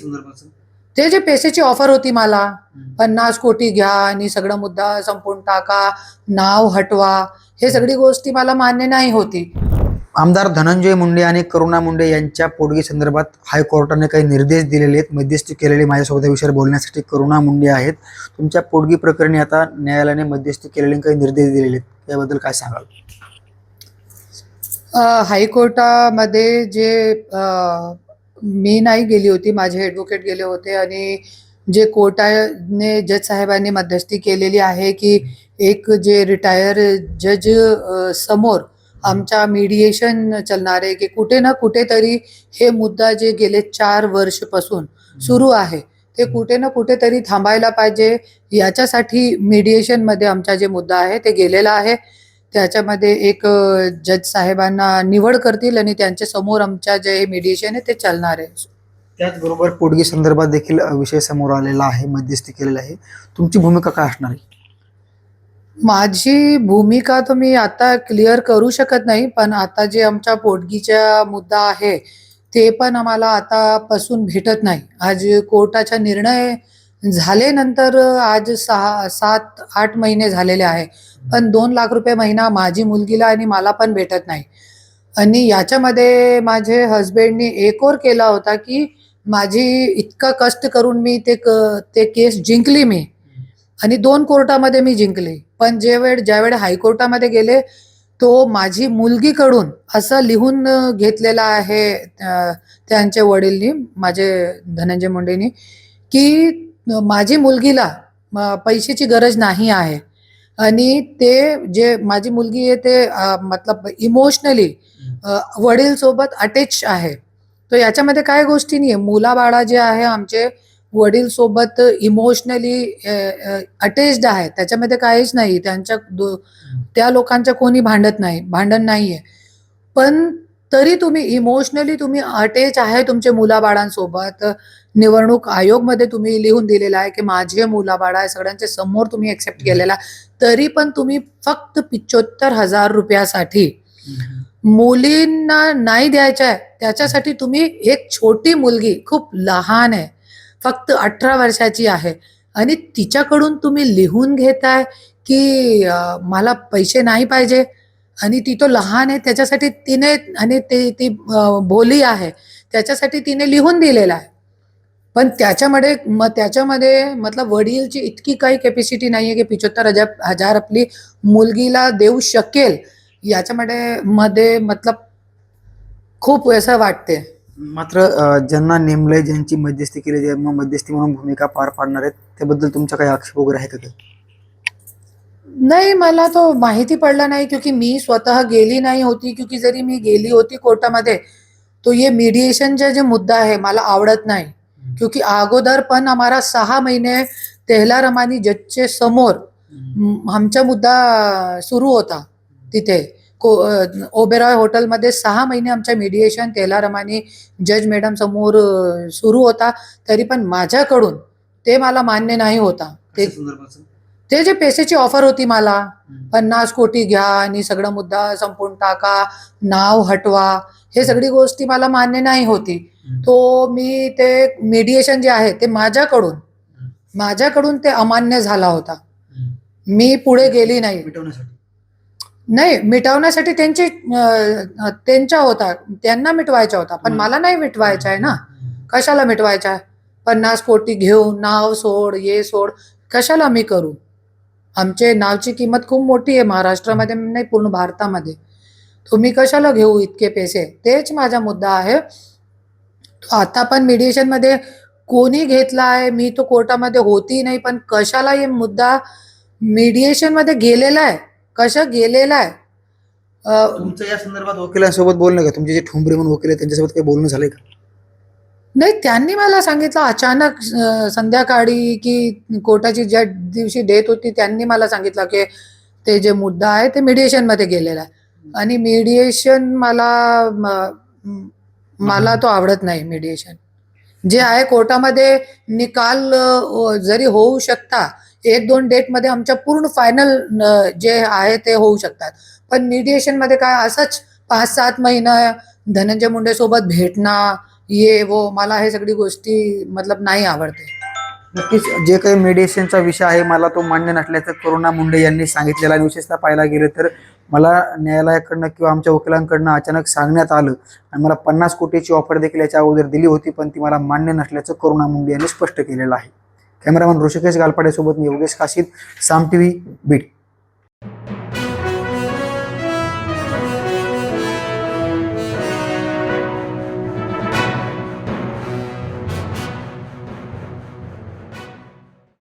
संदर्भाचं? ते जे पैशाची ऑफर होती मला पन्नास कोटी घ्या आणि सगळं मुद्दा संपवून टाका नाव हटवा हे सगळी गोष्टी मला मान्य नाही होती. आमदार धनंजय मुंडे आणि करुणा मुंडे यांच्या पोटगी संदर्भात हायकोर्टाने काही निर्देश दिलेले आहेत मध्यस्थी केलेली माझ्यासोबत या विषयावर बोलण्यासाठी करुणा मुंडे आहेत. तुमच्या पोटगी प्रकरणी आता न्यायालयाने मध्यस्थी केलेले काही निर्देश दिलेले आहेत त्याबद्दल काय सांगाल? अ, हायकोर्टामध्ये जे अ, मी नाही गेली होती माझे ॲडव्होकेट गेले होते आणि जे कोर्टाने जज साहेबांनी मध्यस्थी केलेली आहे की एक जे रिटायर जज समोर आमच्या मीडिएशन चालणार आहे की कुठे ना कुठेतरी हे मुद्दा जे गेले चार वर्षपासून सुरू आहे ते कुठे ना कुठेतरी थांबायला पाहिजे. याच्यासाठी मीडिएशनमध्ये आमचा जे मुद्दा आहे ते गेलेला आहे. त्याच्यामध्ये एक जज साहेबांना निवड करतील आणि त्यांच्यासमोर आमच्या जे मीडिएशन आहे ते चालणार आहे. त्याचबरोबर पोटगी संदर्भात देखील विषय समोर आलेला आहे मध्यस्थी केलेला आहे. तुमची भूमिका काय असणार आहे? माझी भूमिका तर मी आता क्लिअर करू शकत नाही पण आता जे आमच्या पोटगीचा मुद्दा आहे ते पण आम्हाला आतापासून भेटत नाही. आज कोर्टाचा निर्णय झाले नंतर आज सहा सात आठ महिने झालेले आहे. पण दोन लाख रुपये महिना माझी मुलगीला आणि मला पण भेटत नाही. आणि याच्यामध्ये माझे हस्बंडनी एक ओर केला होता की माझी इतका कष्ट करून मी ते क ते केस जिंकली मी. आणि दोन कोर्टामध्ये मी जिंकले. पण जे वेळ ज्यावेळी हायकोर्टामध्ये गेले तो माझी मुलगीकडून असं लिहून घेतलेला आहे त्यांच्या वडीलनी माझे धनंजय मुंडेनी की माझी मुलगीला पैशाची गरज नाही आहे. आणि ते जे माझी मुलगी आहे ते मतलब इमोशनली वडील सोबत अटॅच आहे. तर याच्यामध्ये काय गोष्टी नाही आहे मुलाबाळा जे आहे आमचे वडील सोबत इमोशनली अटॅच्ड आहे. त्याच्यामध्ये काहीच नाही. त्यांच्या दो- त्या लोकांच्या कोणी भांडत नाही भांडण नाहीये. पण तरी तुम्ही इमोशनली तुम्ही अटॅच आहे तुमच्या मुलाबाळांसोबत. निवडणूक आयोगमध्ये तुम्ही लिहून दिलेला आहे की माझे मुलाबाळ आहे सगळ्यांच्या समोर तुम्ही एक्सेप्ट केलेला तरी पण तुम्ही फक्त पिचोत्तर हजार रुपयासाठी मुलींना नाही द्यायचं आहे. त्याच्यासाठी तुम्ही एक छोटी मुलगी खूप लहान आहे फक्त अठरा वर्षाची आहे. आणि तिच्याकडून तुम्ही लिहून घेताय की मला पैसे नाही पाहिजे. आणि ती तो लहान आहे त्याच्यासाठी तिने आणि ते ती बोली भोली आहे त्याच्यासाठी तिने लिहून दिलेला आहे. पण त्याच्यामध्ये मग त्याच्यामध्ये मतलब वडीलची इतकी काही कॅपॅसिटी नाही आहे की पिचोत्तर हजार हजार आपली मुलगीला देऊ शकेल. याच्यामध्ये मध्ये मतलब खूप असं वाटते. मात्र ज्यांना नेमलंय ज्यांची मध्यस्थी केली ज्यांना मध्यस्थी म्हणून भूमिका पार पाडणार आहेत त्याबद्दल तुमचा काही आक्षेप वगैरे आहे का? नाही मला तो माहिती पडला नाही क्योंकि मी स्वतः गेली नाही होती क्योंकि जरी मी गेली होती कोर्टामध्ये तो ये मीडिएशनचा जे मुद्दा आहे मला आवडत नाही. क्योंकि अगोदर पण आम्हाला सहा महिने तेहला रमानी जजचे समोर आमचा मुद्दा सुरू होता तिथे. को ओबेरॉय हॉटेलमध्ये सहा महिने आमच्या मीडिएशन तेला रमानी जज मॅडम समोर सुरू होता तरी पण माझ्याकडून ते मला मान्य नाही होता. ते ते जे पैशाची ऑफर होती मला पन्नास कोटी घ्या आणि सगळं मुद्दा संपवून टाका नाव हटवा हे सगळी गोष्टी मला मान्य नाही होती. तो मी ते मीडिएशन जे आहे ते माझ्याकडून माझ्याकडून ते अमान्य झाला होता. मी पुढे गेली नाही. मिटवण्यासाठी. नाही मिटवण्यासाठी त्यांची अं, त्यांचा होता त्यांना मिटवायचा होता पण मला नाही मिटवायचा आहे ना. कशाला मिटवायचा? आहे पन्नास कोटी घेऊन नाव सोड ये सोड कशाला मी करू? आमचे नावची किंमत खूप मोठी आहे महाराष्ट्रामध्ये नाही पूर्ण भारतामध्ये. तुम्ही कशाला घेऊ इतके पैसे? तेच माझा मुद्दा आहे. आता पण मीडिएशनमध्ये कोणी घेतला आहे? मी तो कोर्टामध्ये होती नाही पण कशाला हे मुद्दा मीडिएशनमध्ये गेलेला आहे? कशा गेलेला आहे? तुमचं या संदर्भात वकिलांसोबत बोलणं का? तुमचे जे ठोंबरे म्हणून वकील आहेत त्यांच्यासोबत काही बोलणं झालंय का? नाही त्यांनी मला सांगितलं अचानक संध्याकाळी की कोर्टाची ज्या दिवशी डेट होती त्यांनी मला सांगितलं की ते जे मुद्दा आहे ते mediation गेलेला आहे. आणि मीडिएशन मला मला तो आवडत नाही मीडिएशन जे आहे कोर्टामध्ये निकाल जरी होऊ शकता एक दोन डेटमध्ये आमच्या पूर्ण फायनल जे आहे ते होऊ शकतात. पण मीडिएशनमध्ये काय असंच पाच सात महिना धनंजय मुंडे सोबत भेटणं ये वो मला हे सगळी गोष्टी मतलब नाही आवडते. नक्कीच जे काही मेडिसिनचा विषय आहे मला तो मान्य नसल्याचं करुणा मुंडे यांनी सांगितलेला आणि विशेषतः पाहायला गेलं तर मला न्यायालयाकडनं किंवा आमच्या वकिलांकडनं अचानक सांगण्यात आलं आणि मला पन्नास कोटीची ऑफर देखील याच्या अगोदर दिली होती पण ती मला मान्य नसल्याचं करुणा मुंडे यांनी स्पष्ट केलेलं आहे. कॅमेरामन ऋषिकेश गालपाडेसोबत मी योगेश काशीद साम टी व्ही बीड.